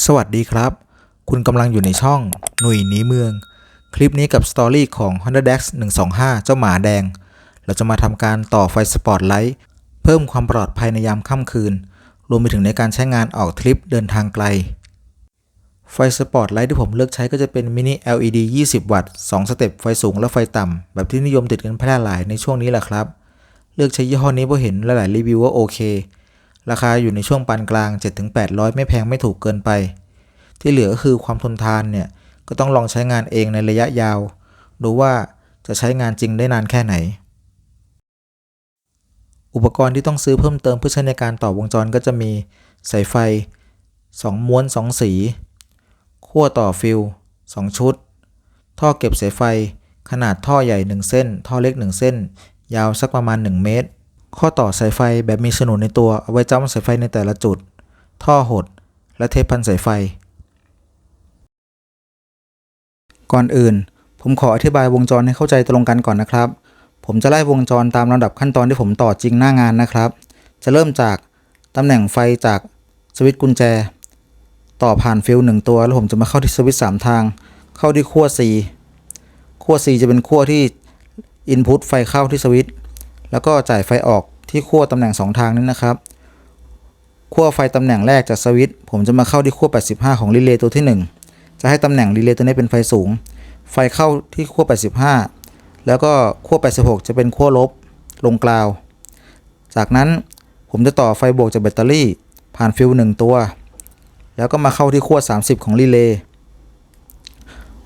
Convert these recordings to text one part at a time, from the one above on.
สวัสดีครับ คุณกำลังอยู่ในช่อง หนุ่ยหนีเมือง คลิปนี้กับสตอรี่ของ Honda Dex 125 เจ้าหมาแดง เราจะมาทำการต่อไฟสปอตไลท์เพิ่มความปลอดภัยในยามค่ำคืน รวมไปถึงในการใช้งานออกทริปเดินทางไกล ไฟสปอตไลท์ที่ผมเลือกใช้ก็จะเป็นมินิ LED 20 วัตต์ 2 สเต็ปไฟสูงและไฟต่ำ แบบที่นิยมติดกันแพร่หลายในช่วงนี้แหละครับ เลือกใช้ยี่ห้อนี้เพราะเห็นหลายๆรีวิวว่าโอเค ราคาอยู่ในช่วงปานกลาง 7-800 ไม่แพงไม่ถูกเกินไป ที่เหลือก็คือความทนทานเนี่ย ก็ต้องลองใช้งานเองในระยะยาว ดูว่าจะใช้งานจริงได้นานแค่ไหน อุปกรณ์ที่ต้องซื้อเพิ่มเติมเพื่อใช้ในการต่อวงจรก็จะมี สายไฟ 2 ม้วน 2 สี ขั้วต่อฟิล 2 ชุด ท่อเก็บสายไฟ ขนาดท่อใหญ่ 1 เส้น ท่อเล็ก 1 เส้น ยาวสักประมาณ 1 เมตร ข้อต่อสายไฟแบบมีฉนวนในตัวเอาไว้จ้ำสายไฟในแต่ละจุด ท่อหด และเทปพันสายไฟ ก่อนอื่น ผมขออธิบายวงจรให้เข้าใจตรงกันก่อนนะครับ ผมจะไล่วงจรตามลำดับขั้นตอนที่ผมต่อจริงหน้างานนะครับ จะเริ่มจากตำแหน่งไฟจากสวิตช์กุญแจ ต่อผ่านฟิลหนึ่งตัว แล้วผมจะมาเข้าที่สวิตช์สามทาง เข้าที่ขั้ว C ขั้ว C จะเป็นขั้วที่อินพุตไฟเข้าที่สวิตช์ แล้วก็จ่ายไฟออกที่ขั้วตำแหน่ง 2 ทางนี้นะครับขั้วไฟตำแหน่งแรกจากสวิตช์ผมจะมาเข้าที่ขั้ว 85 ของรีเลย์ตัวที่ 1 จะให้ตำแหน่งรีเลย์ตัวนี้เป็นไฟสูง ไฟเข้าที่ขั้ว 85 แล้วก็ขั้ว 86 จะเป็นขั้วลบลงกราว จากนั้นผมจะต่อไฟบวกจากแบตเตอรี่ ผ่านฟิลหนึ่งตัว แล้วก็มาเข้าที่ขั้ว 30 ของรีเลย์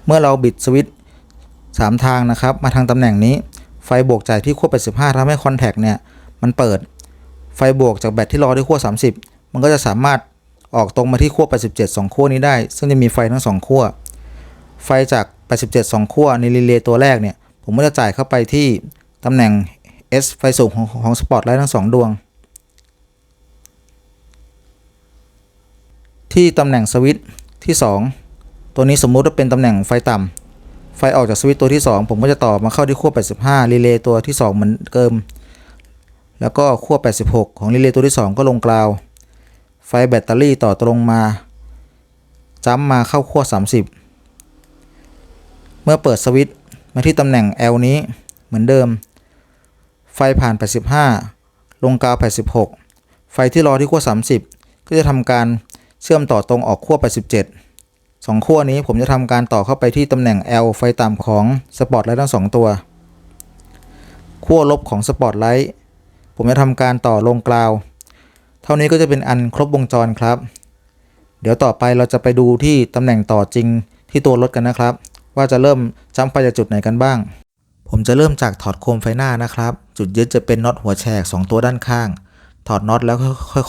เมื่อเราบิดสวิตช์3ทางนะครับ มาทางตำแหน่งนี้ ไฟบวกจากที่ขั้ว85ทำให้คอนแทคเนี่ยมันเปิด ไฟบวกจากแบตที่รอที่ขั้ว30 มันก็จะสามารถออกตรงมาที่ขั้ว87 2ขั้วนี้ได้ ซึ่งจะมีไฟทั้ง2ขั้ว ไฟจาก 87 2ขั้วในรีเลย์ตัวแรกเนี่ย ผมก็จะจ่ายเข้าไปที่ตำแหน่ง S ไฟสูงของของสปอตไลท์ทั้ง 2 ดวง ที่ตำแหน่งสวิตช์ที่ 2 ตัวนี้สมมุติว่าเป็นตำแหน่งไฟต่ำ ไฟออกจากสวิตช์ตัวที่ 2 ผมก็จะต่อมาเข้าที่ขั้ว85 รีเลย์ตัวที่ 2 เหมือนเดิม แล้วก็ขั้ว86 ของรีเลย์ตัวที่ 2 ก็ลงกราว ไฟแบตเตอรี่ต่อตรงมาจัมมาเข้าขั้ว30 เมื่อเปิดสวิตช์มาที่ตำแหน่ง L นี้เหมือนเดิม ไฟผ่าน 85 ลงกราว 86 ไฟที่รอที่ขั้ว30 ก็จะทำการเชื่อมต่อตรงออกขั้ว87 สองขั้วนี้ผมจะทำการต่อเข้าไปที่ตำแหน่ง L ไฟต่ำของสปอตไลท์ทั้งสองตัวขั้วลบของสปอตไลท์ผมจะทำการต่อลงกราว เท่านี้ก็จะเป็นอันครบวงจรครับ เดี๋ยวต่อไปเราจะไปดูที่ตำแหน่งต่อจริงที่ตัวรถกันนะครับ ว่าจะเริ่มจ้ำไฟจากจุดไหนกันบ้าง ผมจะเริ่มจากถอดโคมไฟหน้านะครับ จุดยึดจะเป็นน็อตหัวแฉก2 ตัวด้านข้าง ถอดน็อตแล้ว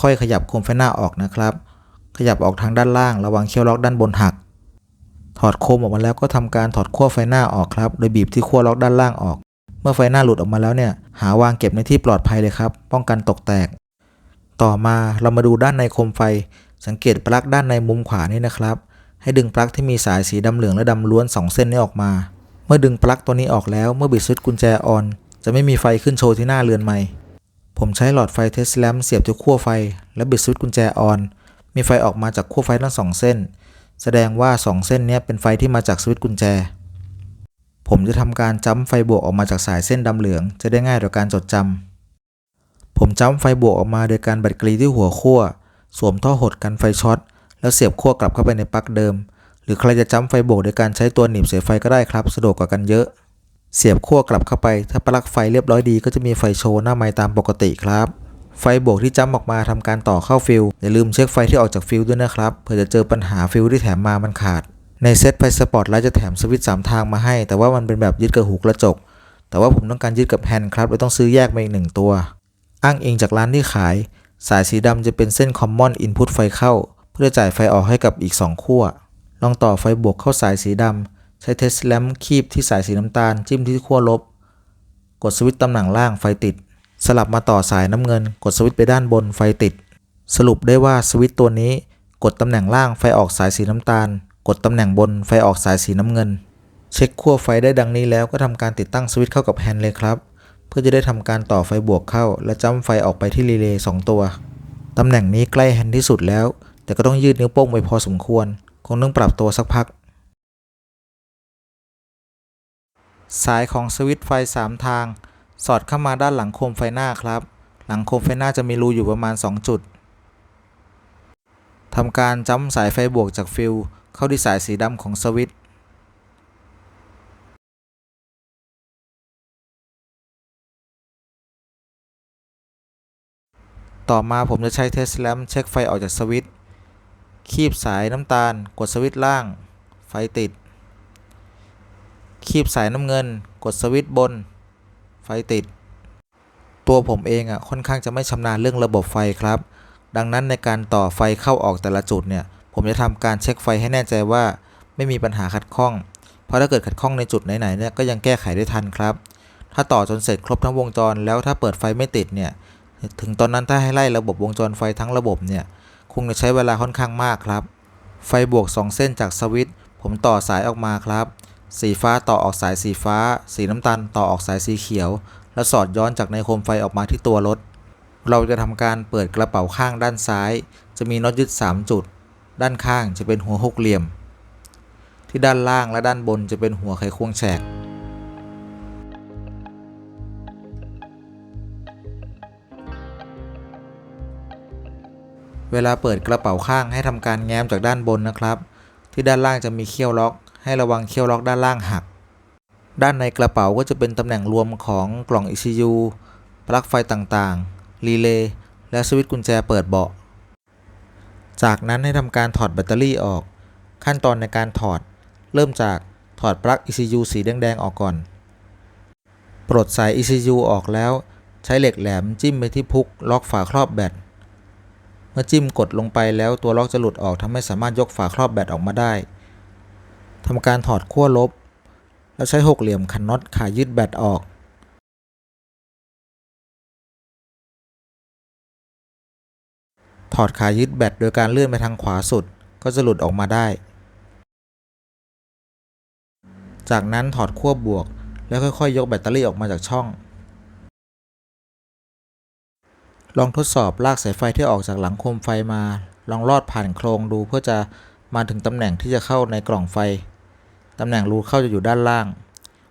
ค่อยๆ ขยับโคมไฟหน้าออกนะครับ ขยับออกทางด้านล่าง ระวังเคี้ยวล็อกด้านบนหัก ถอดโคมออกมาแล้วก็ทำการถอดขั้วไฟหน้าออกครับ โดยบีบที่ขั้วล็อกด้านล่างออก เมื่อไฟหน้าหลุดออกมาแล้วเนี่ย หาวางเก็บในที่ปลอดภัยเลยครับ ป้องกันตกแตก ต่อมาเรามาดูด้านในโคมไฟ สังเกตปลั๊กด้านในมุมขวานี่นะครับ ให้ดึงปลั๊กที่มีสายสีดำเหลืองและดำล้วน 2 เส้นนี้ออกมา เมื่อดึงปลั๊กตัวนี้ออกแล้ว เมื่อบิดสวิตช์กุญแจออน จะไม่มีไฟขึ้นโชว์ที่หน้าเรือนไม้ผมใช้หลอดไฟเทสแลมเสียบที่ขั้วไฟ และบิดสวิตช์กุญแจออน มีไฟออกมาจากขั้วไฟทั้งสองเส้น แสดงว่า 2 เส้นนี้เป็นไฟที่มาจากสวิตช์กุญแจ ผมจะทำการจ้ำไฟบวกออกมาจากสายเส้นดำเหลือง จะได้ง่ายต่อการจดจำ ผมจ้ำไฟบวกออกมาโดยการบัดกรีที่หัวขั้ว สวมท่อหดกันไฟช็อต แล้วเสียบขั้วกลับเข้าไปในปลั๊กเดิม หรือใครจะจ้ำไฟบวกโดยการใช้ตัวหนีบเสียไฟก็ได้ครับ สะดวกกว่ากันเยอะ เสียบขั้วกลับเข้าไป ถ้าปลั๊กไฟเรียบร้อยดีก็จะมีไฟโชว์หน้าไม้ตามปกติครับ ไฟบวกที่จ้ำออกมาทำการต่อเข้าฟิลอย่าลืมเช็คไฟที่ออกจากฟิลด้วยนะครับเผื่อจะเจอปัญหาฟิลที่แถมมามันขาด ในเซตไฟสปอร์ตไลท์จะแถมสวิตช์3ทางมาให้ แต่ว่ามันเป็นแบบยึดกับหูกระจก แต่ว่าผมต้องการยึดกับแฮนด์ครับเลยต้องซื้อแยกมาอีกหนึ่งตัว อ้างอิงจากร้านที่ขาย สายสีดำจะเป็นเส้น Common Input ไฟเข้า เพื่อจ่ายไฟออกให้กับอีก 2 ขั้วลองต่อไฟบวกเข้าสายสีดำใช้เทสแลมคีบที่สายสีน้ำตาลจิ้มที่ขั้วลบ กดสวิตช์ตำแหน่งล่างไฟติด สลับมาต่อสายน้ำเงิน กดสวิตช์ไปด้านบนไฟติด สรุปได้ว่าสวิตช์ตัวนี้ กดตำแหน่งล่างไฟออกสายสีน้ำตาล กดตำแหน่งบนไฟออกสายสีน้ำเงิน เช็คขั้วไฟได้ดังนี้แล้วก็ทำการติดตั้งสวิตช์เข้ากับแฮนด์เลยครับ เพื่อจะได้ทำการต่อไฟบวกเข้า และจ้ำไฟออกไปที่รีเลย์2ตัวตำแหน่งนี้ใกล้แฮนด์ที่สุดแล้ว แต่ก็ต้องยืดนิ้วโป้งไปพอสมควร คงต้องปรับตัวสักพักสายของสวิตช์ไฟ 3 ทาง สอดเข้ามาด้านหลังโคมไฟหน้าครับ หลังโคมไฟหน้าจะมีรูอยู่ประมาณ 2 จุดทำการจ้ำสายไฟบวกจากฟิลเข้าที่สายสีดำของสวิตช์ต่อมาผมจะใช้เทสแลมเช็คไฟออกจากสวิตช์ คีบสายน้ำตาล กดสวิตช์ล่าง ไฟติด คีบสายน้ำเงิน กดสวิตช์บน ไฟติด ตัวผมเองอะค่อนข้างจะไม่ชำนาญเรื่องระบบไฟครับ ดังนั้นในการต่อไฟเข้าออกแต่ละจุดเนี่ย ผมจะทำการเช็คไฟให้แน่ใจว่า ไม่มีปัญหาขัดข้อง เพราะถ้าเกิดขัดข้องในจุดไหนๆเนี่ยก็ยังแก้ไขได้ทันครับ ถ้าต่อจนเสร็จครบทั้งวงจร แล้วถ้าเปิดไฟไม่ติดเนี่ยถึงตอนนั้นถ้าให้ไล่ระบบวงจรไฟทั้งระบบเนี่ยคงจะใช้เวลาค่อนข้างมากครับ ไฟบวก 2 เส้นจากสวิตช์ผมต่อสายออกมาครับ สีฟ้าต่อออกสายสีฟ้า สีน้ำตาลต่อออกสายสีเขียว แล้วสอดย้อนจากในโคมไฟออกมาที่ตัวรถ เราจะทำการเปิดกระเป๋าข้างด้านซ้าย จะมีน็อตยึด 3 จุด ด้านข้างจะเป็นหัวหกเหลี่ยม ที่ด้านล่างและด้านบนจะเป็นหัวไขควงแฉกเวลาเปิดกระเป๋าข้างให้ทำการแง้มจากด้านบนนะครับ ที่ด้านล่างจะมีเขี้ยวล็อก ให้ระวังเขี้ยวล็อกด้านล่างหัก ด้านในกระเป๋าก็จะเป็นตำแหน่งรวมของกล่อง ECU ปลั๊กไฟต่างๆ รีเลย์ และสวิตช์กุญแจเปิดเบาะ จากนั้นให้ทำการถอดแบตเตอรี่ออก ขั้นตอนในการถอด เริ่มจากถอดปลั๊ก ECU สีแดงๆออกก่อน ปลดสาย ECU ออกแล้ว ใช้เหล็กแหลมจิ้มไปที่พุกล็อกฝาครอบแบต เมื่อจิ้มกดลงไปแล้วตัวล็อกจะหลุดออกทำให้สามารถยกฝาครอบแบตออกมาได้ ทำการถอดขั้วลบ แล้วใช้หกเหลี่ยมขันน็อตขายึดแบตออกถอดขายึดแบตโดยการเลื่อนไปทางขวาสุดก็จะหลุดออกมาได้ จากนั้นถอดขั้วบวก แล้วค่อยๆ ยกแบตเตอรี่ออกมาจากช่อง ลองทดสอบลากสายไฟที่ออกจากหลังโคมไฟมา ลองลอดผ่านโครงดูเพื่อจะมาถึงตำแหน่งที่จะเข้าในกล่องไฟ ตำแหน่งรูเข้าจะอยู่ด้านล่าง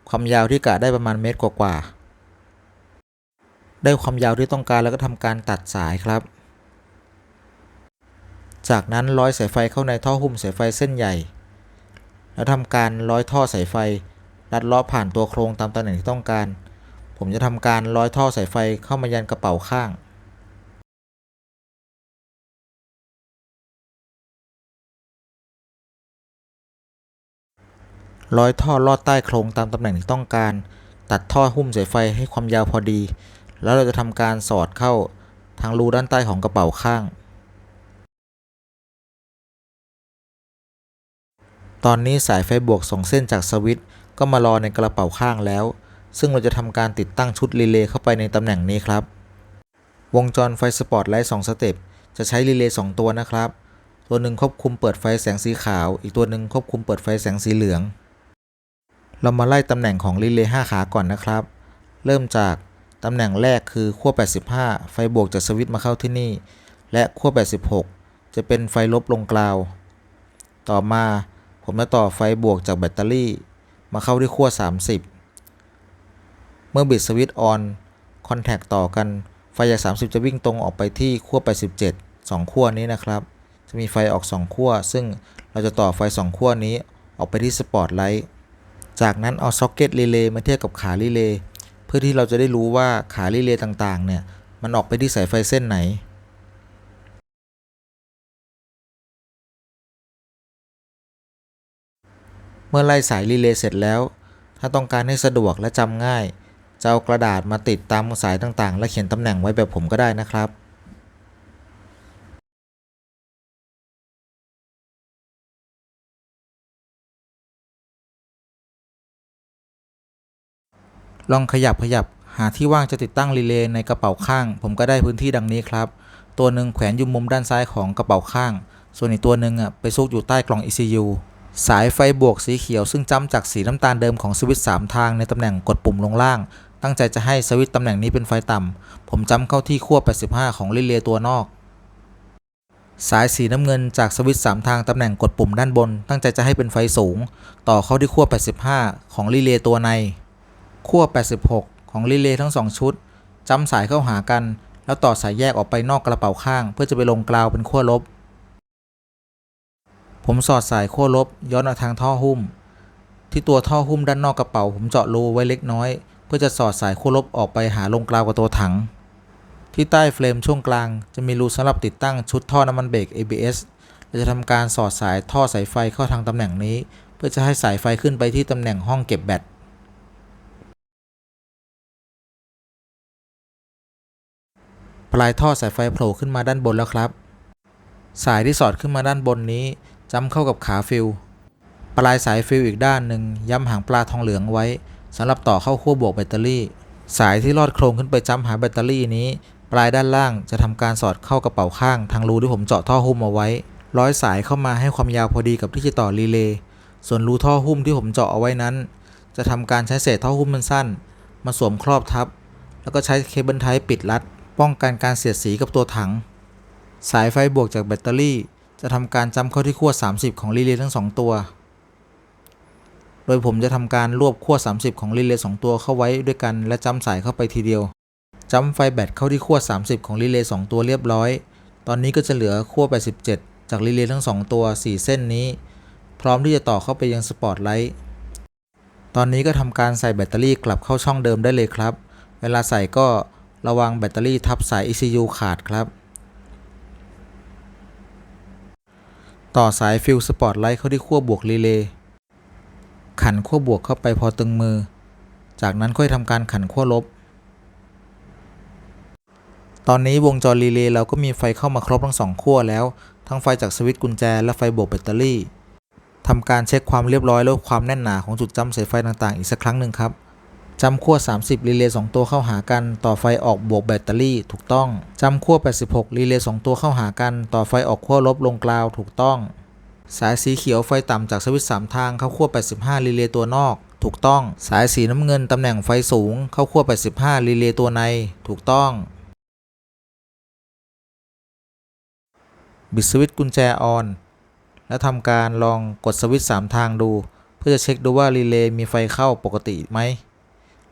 ความยาวที่กะได้ประมาณเมตรกว่าๆได้ความยาวที่ต้องการแล้วก็ทำการตัดสายครับ จากนั้นร้อยสายไฟเข้าในท่อหุ้มสายไฟเส้นใหญ่ แล้วทำการร้อยท่อสายไฟลัดลาะผ่านตัวโครงตามตำแหน่งที่ต้องการ ผมจะทำการร้อยท่อสายไฟเข้ามายันกระเป๋าข้าง ร้อยท่อลอดใต้โครงตามตำแหน่งที่ต้องการ ตัดท่อหุ้มสายไฟให้ความยาวพอดี แล้วเราจะทำการสอดเข้าทางรูด้านใต้ของกระเป๋าข้าง ตอนนี้สายไฟบวก2เส้นจากสวิตช์ก็มารอในกระเป๋าข้างแล้ว ซึ่งเราจะทำการติดตั้งชุดรีเลย์เข้าไปในตำแหน่งนี้ครับ วงจรไฟสปอตไลท์2สเต็ปจะใช้รีเลย์2ตัวนะครับ ตัวหนึ่งควบคุมเปิดไฟแสงสีขาว อีกตัวหนึ่งควบคุมเปิดไฟแสงสีเหลือง เรามาไล่ตำแหน่งของรีเลย์5ขาก่อนนะครับ เริ่มจากตำแหน่งแรกคือขั้ว 85 ไฟบวกจากสวิตช์มาเข้าที่นี่ และขั้ว 86 จะเป็นไฟลบลงกราว ต่อมาผมจะต่อไฟบวกจากแบตเตอรี่ มาเข้าที่ขั้ว 30 เมื่อบิดสวิตช์ออนคอนแทคต่อกัน ไฟจาก 30 จะวิ่งตรงออกไปที่ขั้ว 87 2ขั้วนี้นะครับ จะมีไฟออก 2 ขั้ว ซึ่งเราจะต่อไฟ 2 ขั้วนี้ออกไปที่สปอตไลท์ จากนั้นเอาซ็อกเก็ตรีเลย์มาเทียบกับขารีเลย์เพื่อที่เราจะได้รู้ว่าขารีเลย์ต่างๆ เนี่ย มันออกไปที่สายไฟเส้นไหน เมื่อไล่สายรีเลย์เสร็จแล้ว ถ้าต้องการให้สะดวกและจำง่าย จะเอากระดาษมาติดตามสายต่างๆ และเขียนตำแหน่งไว้แบบผมก็ได้นะครับ ลองขยับขยับหาที่ว่างจะติดตั้งรีเลย์ในกระเป๋าข้าง ผมก็ได้พื้นที่ดังนี้ครับ ตัวหนึ่งแขวนอยู่มุมด้านซ้ายของกระเป๋าข้าง ส่วนอีกตัวหนึ่งอะไปซุกอยู่ใต้กล่อง ECU สายไฟบวกสีเขียวซึ่งจ้ำจากสีน้ำตาลเดิมของสวิตช์3ทางในตำแหน่งกดปุ่มลงล่าง ตั้งใจจะให้สวิตช์ตำแหน่งนี้เป็นไฟต่ำ ผมจ้ำเข้าที่ขั้ว 85 ของรีเลย์ตัวนอก สายสีน้ำเงินจากสวิตช์3ทางตำแหน่งกดปุ่มด้านบน ตั้งใจจะให้เป็นไฟสูง ต่อเข้าที่ขั้ว 85 ของรีเลย์ตัวใน ขั้ว 86 ของรีเลย์ทั้ง 2 ชุดจำสายเข้าหากัน แล้วต่อสายแยกออกไปนอกกระเป๋าข้าง เพื่อจะไปลงกราวเป็นขั้วลบ ผมสอดสายขั้วลบย้อนมาทางท่อหุ้ม ที่ตัวท่อหุ้มด้านนอกกระเป๋า ผมเจาะรูไว้เล็กน้อย เพื่อจะสอดสายขั้วลบออกไปหาลงกราวกับตัวถัง ที่ใต้เฟรมช่วงกลางจะมีรูสำหรับติดตั้งชุดท่อน้ำมันเบรก ABS เราจะทำการสอดสายท่อสายไฟเข้าทางตำแหน่งนี้ เพื่อจะให้สายไฟขึ้นไปที่ตำแหน่งห้องเก็บแบต ลายท่อสายไฟโผล่ขึ้นมาด้านบนแล้วครับ สายที่สอดขึ้นมาด้านบนนี้จำเข้ากับขาฟิลปลายสายฟิลอีกด้านหนึ่งย้ำหางปลาทองเหลืองไว้สำหรับต่อเข้าขั้วบวกแบตเตอรี่ สายที่ลอดโครงขึ้นไปจ้ำหาแบตเตอรี่นี้ ปลายด้านล่างจะทำการสอดเข้ากระเป๋าข้างทางรูที่ผมเจาะท่อหุ้มเอาไว้ ร้อยสายเข้ามาให้ความยาวพอดีกับที่จะต่อรีเลย์ส่วนรูท่อหุ้มที่ผมเจาะเอาไว้นั้น จะทำการใช้เศษท่อหุ้มมันสั้น มาสวมครอบทับ แล้วก็ใช้เคเบิลไทป์ปิดรัด ป้องกันการเสียดสีกับตัวถัง สายไฟบวกจากแบตเตอรี่ จะทำการจำเข้าที่ขั้ว 30 ของรีเลย์ทั้ง 2 ตัว โดยผมจะทำการรวบขั้ว 30 ของรีเลย์2ตัวเข้าไว้ด้วยกันและจำสายเข้าไปทีเดียวจำไฟแบตเข้าที่ขั้ว 30 ของรีเลย์2ตัวเรียบร้อย ตอนนี้ก็จะเหลือขั้ว 87 จากรีเลย์ทั้ง 2 ตัว 4 เส้นนี้ พร้อมที่จะต่อเข้าไปยังสปอตไลท์ตอนนี้ก็ทำการใส่แบตเตอรี่กลับเข้าช่องเดิมได้เลยครับ เวลาใส่ก็ ระวังแบตเตอรี่ทับสาย ECU ขาดครับ ต่อสายฟิลสปอตไลท์เข้าที่ขั้วบวกรีเลย์ขันขั้วบวกเข้าไปพอตึงมือ จากนั้นค่อยทำการขันขั้วลบ ตอนนี้วงจรรีเลย์เราก็มีไฟเข้ามาครบทั้งสองขั้วแล้ว ทั้งไฟจากสวิตช์กุญแจและไฟบวกแบตเตอรี่ทำการเช็คความเรียบร้อยและความแน่นหนาของจุดจำสายไฟต่างๆ อีกสักครั้งหนึ่งครับ จำขั้ว 30 รีเลย์2ตัวเข้าหากัน ต่อไฟออกบวกแบตเตอรี่ถูกต้อง จำขั้ว 86 รีเลย์2ตัวเข้าหากัน ต่อไฟออกขั้วลบลงกราวถูกต้อง สายสีเขียวไฟต่ำจากสวิตช์3ทางเข้าขั้ว 85 รีเลย์ตัวนอก ถูกต้อง สายสีน้ำเงินตำแหน่งไฟสูง เข้าขั้ว 85 รีเลย์ตัวใน ถูกต้อง บิดสวิตช์กุญแจออน แล้วทำการลองกดสวิตช์3ทางดู เพื่อจะเช็คดูว่ารีเลย์มีไฟเข้าปกติไหม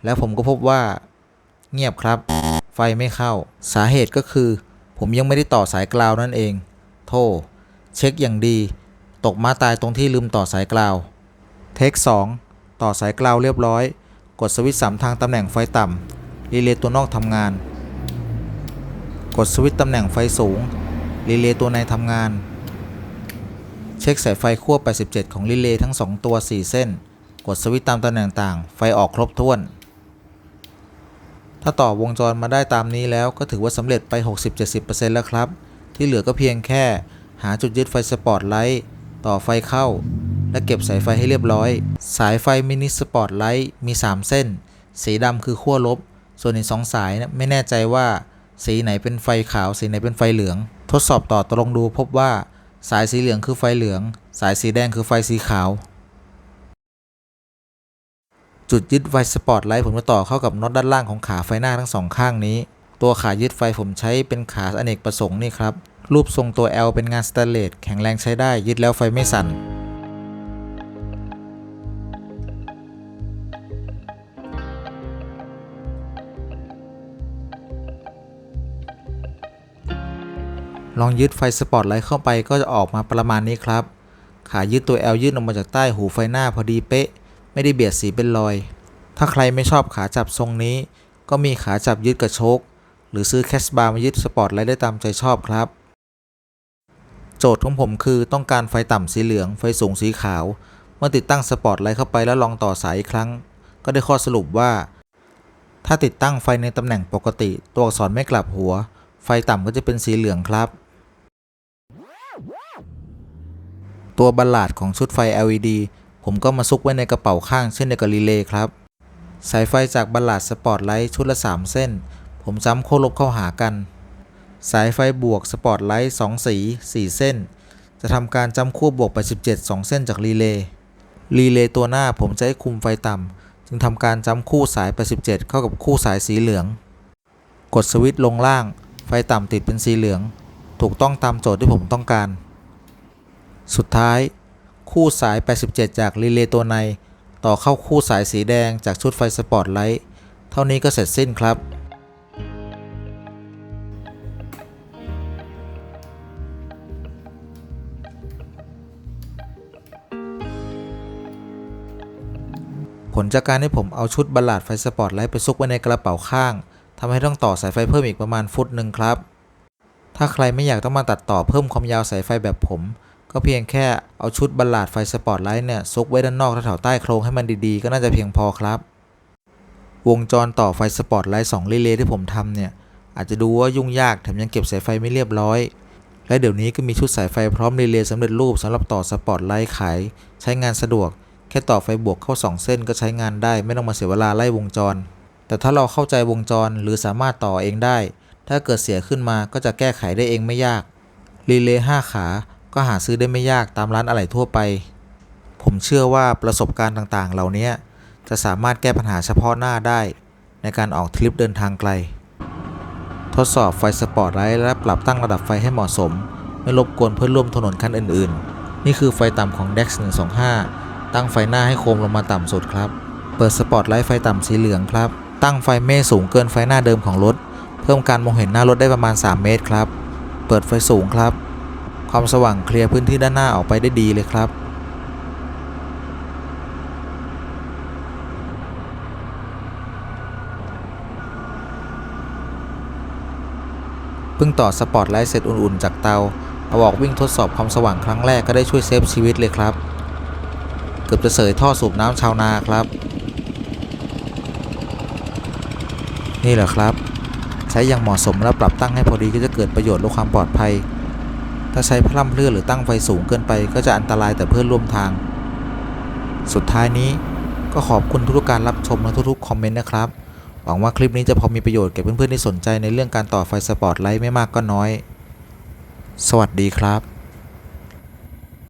แล้วผมก็พบว่าเงียบครับ ไฟไม่เข้า สาเหตุก็คือ ผมยังไม่ได้ต่อสายกราวนั่นเอง โทษเช็คอย่างดี ตกมาตายตรงที่ลืมต่อสายกราวเทค 2 ต่อสายกราวเรียบร้อย กดสวิตช์3ทางตำแหน่งไฟต่ำรีเลย์ตัวนอกทำงาน กดสวิตช์ตำแหน่งไฟสูงรีเลย์ตัวในทำงาน เช็คสายไฟขั้ว87 ของรีเลย์ทั้ง 2 ตัว 4 เส้น กดสวิตช์ตามตำแหน่งต่าง ไฟออกครบถ้วน ถ้าต่อวงจรมาได้ตามนี้แล้วก็ถือว่าสำเร็จไป 60-70%แล้วครับ ที่เหลือก็เพียงแค่หาจุดยึดไฟสปอร์ตไลท์ต่อไฟเข้า และเก็บสายไฟให้เรียบร้อย สายไฟมินิสปอร์ตไลท์มี 3 เส้น สีดำคือขั้วลบ ส่วนอีกสองสายนยไม่แน่ใจว่า สีไหนเป็นไฟขาว สีไหนเป็นไฟเหลือง ทดสอบต่อตรงดูพบว่า สายสีเหลืองคือไฟเหลือง สายสีแดงคือไฟสีขาว จุดยึดไฟสปอตไลท์ผมจะต่อเข้ากับน็อตด้านล่างของขาไฟหน้าทั้งสองข้างนี้ ตัวขายึดไฟผมใช้เป็นขาอเนกประสงค์นี่ครับ รูปทรงตัว L เป็นงานสแตนเลสแข็งแรงใช้ได้ยึดแล้วไฟไม่สั่นลองยึดไฟสปอตไลท์เข้าไปก็จะออกมาประมาณนี้ครับ ขายึดตัว L ยื่นออกมาจากใต้หูไฟหน้าพอดีเป๊ะ ไม่ได้เบียดสีเป็นรอย ถ้าใครไม่ชอบขาจับทรงนี้ ก็มีขาจับยึดกระโชก หรือซื้อแคสบาร์มายึดสปอร์ตไลท์ได้ตามใจชอบครับ โจทย์ของผมคือต้องการไฟต่ำสีเหลือง ไฟสูงสีขาว เมื่อติดตั้งสปอร์ตไลท์เข้าไปแล้วลองต่อสายอีกครั้ง ก็ได้ข้อสรุปว่า ถ้าติดตั้งไฟในตำแหน่งปกติ ตัวอักษรไม่กลับหัว ไฟต่ำก็จะเป็นสีเหลืองครับตัวบัลลาดของชุดไฟ LED ผมก็มาซุกไว้ในกระเป๋าข้างเช่นเดียวกับรีเลย์ครับ สายไฟจากบัลลาดสปอตไลท์ชุดละ 3 เส้น ผมจำโคลบเข้าหากัน สายไฟบวกสปอตไลท์2สี 4 เส้น จะทำการจำขั้วบวกไป 17 2 เส้นจากรีเลย์ รีเลย์ตัวหน้าผมจะให้คุมไฟต่ำจึงทำการจำคู่สายไป 17 เข้ากับคู่สายสีเหลือง กดสวิตช์ลงล่าง ไฟต่ำติดเป็นสีเหลือง ถูกต้องตามโจทย์ที่ผมต้องการ สุดท้าย คู่สาย 87 จากรีเลย์ตัวใน ต่อเข้าคู่สายสีแดงจากชุดไฟสปอร์ตไลท์ เท่านี้ก็เสร็จสิ้นครับ ผลจากการที่ผมเอาชุดบัลลาดไฟสปอร์ตไลท์ไปซุกไว้ในกระเป๋าข้างทำให้ต้องต่อสายไฟเพิ่มอีกประมาณฟุตหนึ่งครับ ถ้าใครไม่อยากต้องมาตัดต่อเพิ่มความยาวสายไฟแบบผม ก็เพียงแค่เอาชุดบัลลาดไฟสปอตไลท์เนี่ยซุกไว้ด้านนอกแถวๆใต้โครงให้มันดีๆ ก็น่าจะเพียงพอครับ วงจรต่อไฟสปอตไลท์2รีเลย์ที่ผมทำเนี่ยอาจจะดูว่ายุ่งยากแถมยังเก็บสายไฟไม่เรียบร้อย และเดี๋ยวนี้ก็มีชุดสายไฟพร้อมรีเลย์สำเร็จรูปสำหรับต่อสปอตไลท์ขาย ใช้งานสะดวก แค่ต่อไฟบวกเข้า 2 เส้นก็ใช้งานได้ ไม่ต้องมาเสียเวลาไล่วงจร แต่ถ้าเราเข้าใจวงจรหรือสามารถต่อเองได้ ถ้าเกิดเสียขึ้นมาก็จะแก้ไขได้เองไม่ยากรีเลย์5ขา ก็หาซื้อได้ไม่ยากตามร้านอะไหล่ทั่วไป ผมเชื่อว่าประสบการณ์ต่างๆ เหล่านี้จะสามารถแก้ปัญหาเฉพาะหน้าได้ ในการออกทริปเดินทางไกล ทดสอบไฟสปอร์ตไลท์และปรับตั้งระดับไฟให้เหมาะสม ไม่รบกวนเพื่อนร่วมถนนคันอื่นๆ นี่คือไฟต่ำของ DEX 125 ตั้งไฟหน้าให้โคมลงมาต่ำสุดครับ เปิดสปอตไลท์ไฟต่ำสีเหลืองครับ ตั้งไฟเม่สูงเกินไฟหน้าเดิมของรถ เพิ่มการมองเห็นหน้ารถได้ประมาณ 3 เมตรครับ เปิดไฟสูงครับ ความสว่างเคลียร์พื้นที่ด้านหน้าออกไปได้ดีเลยครับเพิ่งต่อสปอตไลท์เสร็จอุ่นๆ จากเตาเอาออกวิ่งทดสอบความสว่างครั้งแรกก็ได้ช่วยเซฟชีวิตเลยครับ เกือบจะเสยท่อสูบน้ำชาวนาครับ นี่แหละครับ ใช้อย่างเหมาะสมและปรับตั้งให้พอดีก็จะเกิดประโยชน์และความปลอดภัย ถ้าใช้พล่ำเพลื่อหรือตั้งไฟสูงเกินไปก็จะอันตรายแต่เพื่อนร่วมทาง สุดท้ายนี้ก็ขอบคุณทุกการรับชมและทุกๆคอมเมนต์นะครับ หวังว่าคลิปนี้จะพอมีประโยชน์แก่เพื่อนๆที่สนใจในเรื่องการต่อไฟสปอตไลท์ไม่มากก็น้อย สวัสดีครับ